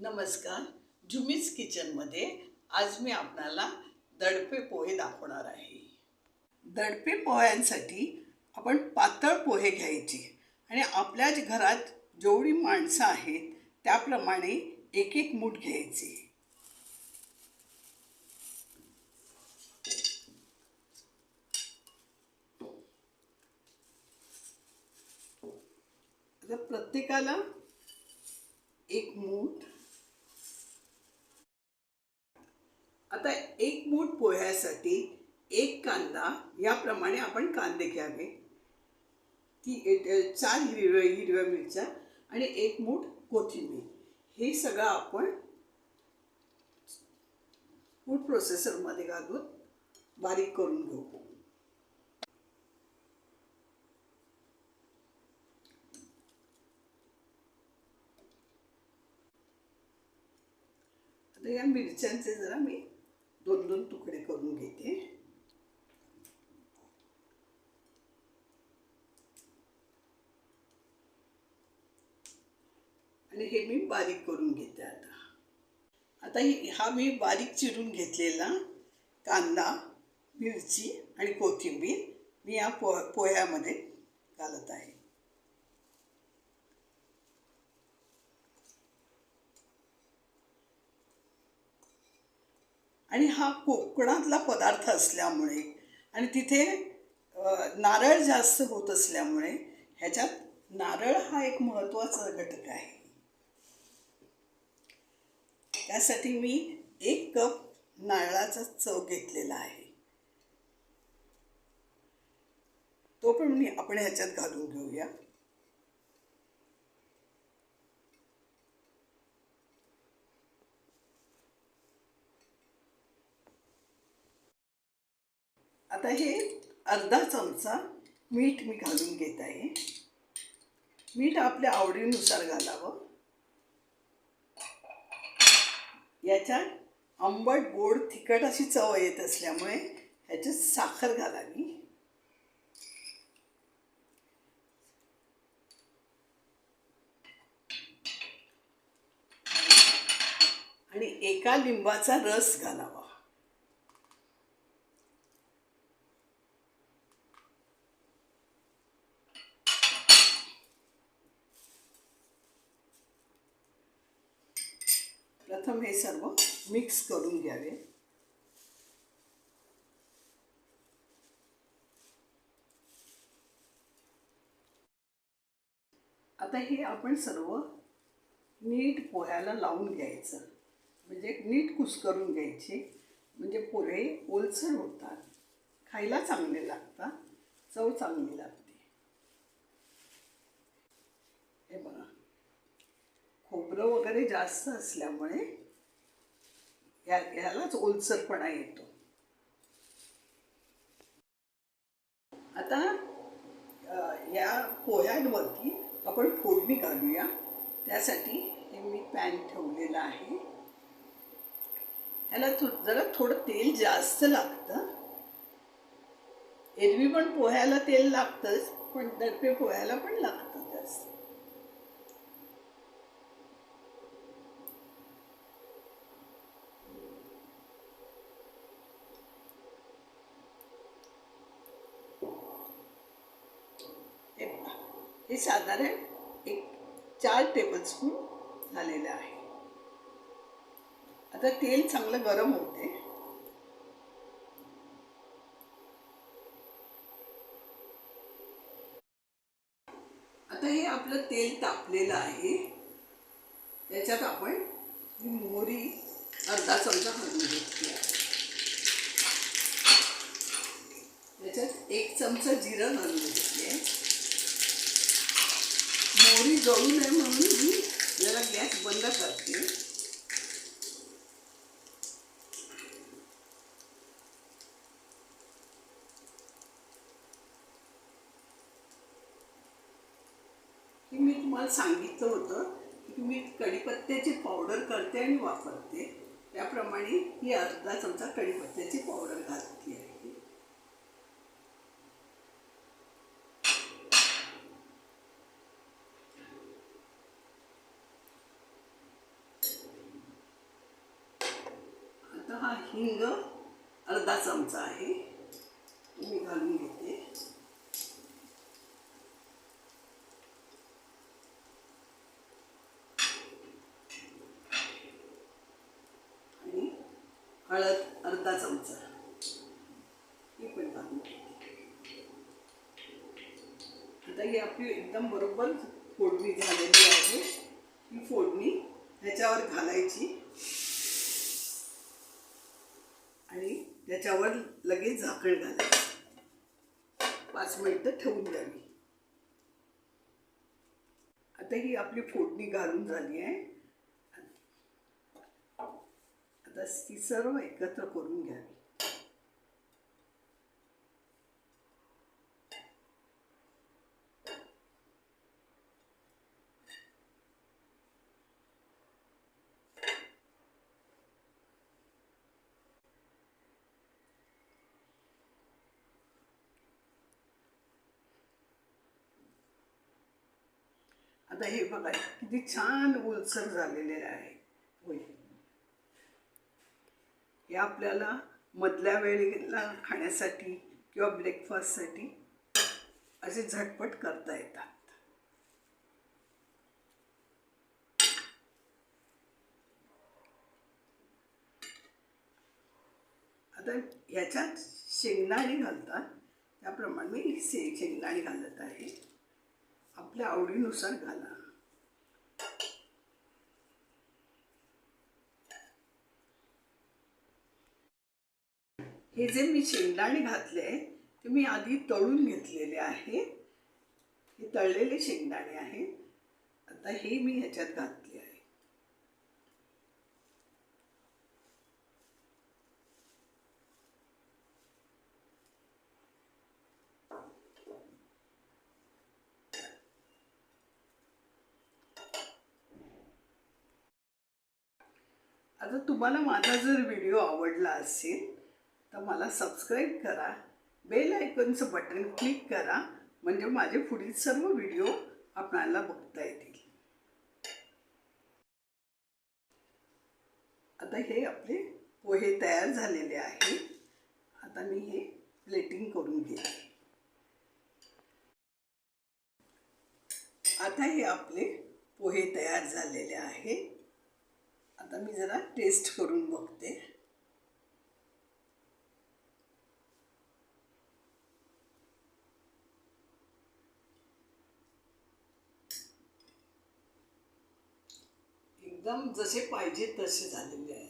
नमस्कार. जुमीज किचनमध्ये आज मी आपणाला दडपे पोहे दाखवणार आहे. दडपे पोह्यांसाठी आपण पातळ पोहे घ्यायचे आणि आपल्या घरात जेवढी माणसं आहेत त्याप्रमाणे एक एक मूठ घ्यायचे. प्रत्येकाला एक मूठ आता एक मूठ पोह्यासाठी एक कांदा याप्रमाणे आपण कांदे घ्यावे. ती चार हिरव्या हिरव्या मिरच्या आणि एक मूठ कोथिंबीर. हे सगळं आपण फूड प्रोसेसरमध्ये घालून बारीक करून घेऊ. आता या मिरच्यांचे जरा मी दोन दोन तुकडे करून घेते. आणि हे मी बारीक करून घेते आता. आता हा मी बारीक चिरून घेतलेला कांदा मिरची आणि कोथिंबीर मी या पो पोह्यामध्ये घालत आहे. आणि हा कोकणातला पदार्थ असल्यामुळे आणि तिथे नारळ जास्त होत असल्यामुळे ह्याच्यात नारळ हा एक महत्त्वाचा घटक आहे. त्यासाठी मी एक कप नारळाचा चव घेतलेला आहे. तो पण मी आपण ह्याच्यात घालून घेऊया. आता हे अर्धा चमचा मीठ मी घालून घेत आहे. मीठ आपल्या आवडीनुसार घालावं. याच्यात आंबट गोड तिखट अशी चव येत असल्यामुळे ह्याच्यात साखर घालावी. आणि एका लिंबाचा रस घालावा. प्रथम हे सर्व मिक्स करून घ्यावे. आता हे आपण सर्व नीट पोह्याला लावून घ्यायचं. म्हणजे नीट कुस्करून घ्यायचे. म्हणजे पोहे ओलसर होतात. खायला चांगले लागतात. चव चांगली लागते. हे बघा. खोबरं वगैरे जास्त असल्यामुळे या ह्यालाच ओलसरपणा येतो. आता या पोह्यांवरती आपण फोडणी घालूया. त्यासाठी हे मी पॅन ठेवलेलं आहे. ह्याला थो जरा थोडं तेल जास्त लागतं. एरवी पण पोह्याला तेल लागतंच पण दडपे पोह्याला पण लागतं जास्त हे पहा. हे साधारण एक चार टेबलस्पून झालेलं आहे. आता तेल चांगलं गरम होते. आता हे आपलं तेल तापलेलं आहे. त्याच्यात आपण ही मोहरी अर्धा चमचा घालून घेतली आहे. त्याच्यात एक चमचा जिरं घालून घेतली आहे. मोहरी जळू नये म्हणून मी जरा गॅस बंद करते. की मी तुम्हाला सांगितलं होतं की मी कढीपत्त्याची पावडर करते आणि वापरते. त्याप्रमाणे ही अर्धा चमचा कढीपत्त्याची पावडर घातली आहे हिंग अर्धा चमचा आहे. मी घालून घेते. आणि हळद अर्धा चमचा. ही पण घालून घेते. आता ही आपली एकदम बरोबर फोडणी झालेली आहे. ही फोडणी ह्याच्यावर घालायची. त्याच्यावर लगेच झाकण घालायचं. पाच मिनटं ठेवून द्यावी आता ही आपली फोडणी घालून झाली आहे. आता ती सर्व एकत्र करून घ्यावी आता हे बघा किती छान ओलसर झालेले आहे. होय. हे आपल्याला मधल्या वेळेला खाण्यासाठी किंवा ब्रेकफास्टसाठी असे झटपट करता येतात. आता ह्याच्यात शेंगदाणे घालतात. त्याप्रमाणे मी शे शेंगदाणे घालत आहे. आपल्या आवडीनुसार घाला. हे जे मी शेंगदाणे घातले ते मी आधी तळून घेतलेले आहे. हे तळलेले शेंगदाणे आहेत आता हे मी ह्याच्यात घातले आहे. आता तुम्हाला माझा जर व्हिडिओ आवडला असेल तर मला सबस्क्राईब करा बेल आयकॉनचं बटन क्लिक करा म्हणजे माझे पुढील सर्व व्हिडिओ आपणाला बघता येतील. आता हे आपले पोहे तयार झालेले आहे. आता मी हे प्लेटिंग करून घेते. आता हे आपले पोहे तयार झालेले आहे. आता मी जरा टेस्ट करून बघते. एकदम जसे पाहिजे तसे झालेले आहे.